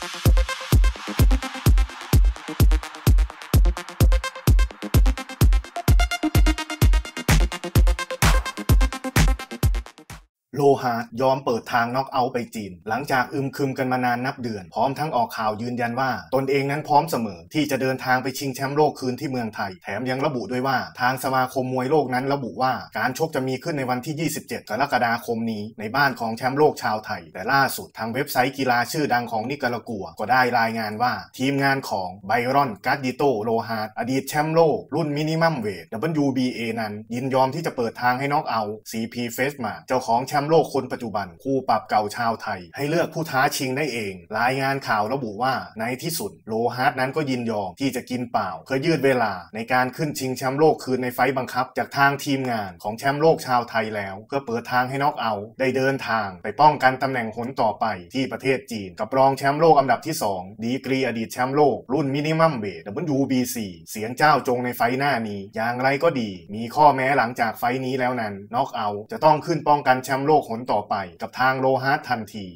Thank you. โลฮาร์ดยอมเปิดทางน็อกเอาท์ไปจีน หลังจากอึมครึมกันมานานนับเดือน พร้อมทั้งออกข่าวยืนยันว่า ตนเองนั้นพร้อมเสมอ ที่จะเดินทางไปชิงแชมป์โลกคืนที่เมืองไทย แถมยังระบุด้วยว่า ทางสมาคมมวยโลกนั้นระบุว่าการชกจะมีขึ้นในวันที่ 27 กรกฎาคมนี้ ในบ้านของแชมป์โลกชาวไทย แต่ล่าสุดทางเว็บไซต์กีฬาชื่อดังของนิการากัว ก็ได้รายงานว่า ทีมงานของไบรอนการดิโตโลฮาร์ดอดีตแชมป์โลก รุ่นมินิมัมเวท WBA นั้น ยินยอมที่จะเปิดทางให้น็อกเอาท์ CP f a c e m a เจ้าของแชมป์โลกคนปัจจุบัน คู่ปรับเก่าชาวไทย ให้เลือกผู้ท้าชิงได้เอง รายงานข่าวระบุว่าในที่สุดโลฮาร์ดนั้นก็ยินยอมที่จะกินเปล่าเพื่อยืดเวลาในการขึ้นชิงแชมป์โลกคืนในไฟบังคับ จากทางทีมงานของแชมป์โลกชาวไทยแล้ว เพื่อเปิดทางให้น็อกเอาท์ได้เดินทาง ไปป้องกันตำแหน่งหนต่อไปที่ประเทศจีน กับรองแชมป์โลกอันดับที่ 2 ดีกรีอดีตแชมป์โลกรุ่นมินิมัมเบท WBC เสียงเจ้าจงในไฟหน้านี้ อย่างไรก็ดี มีข้อแม้หลังจากไฟนี้แล้วนั้นน็อกเอาท์จะต้องขึ้นป้องกันแชมป์โลกผลต่อไปกับทางโลฮาร์ทันที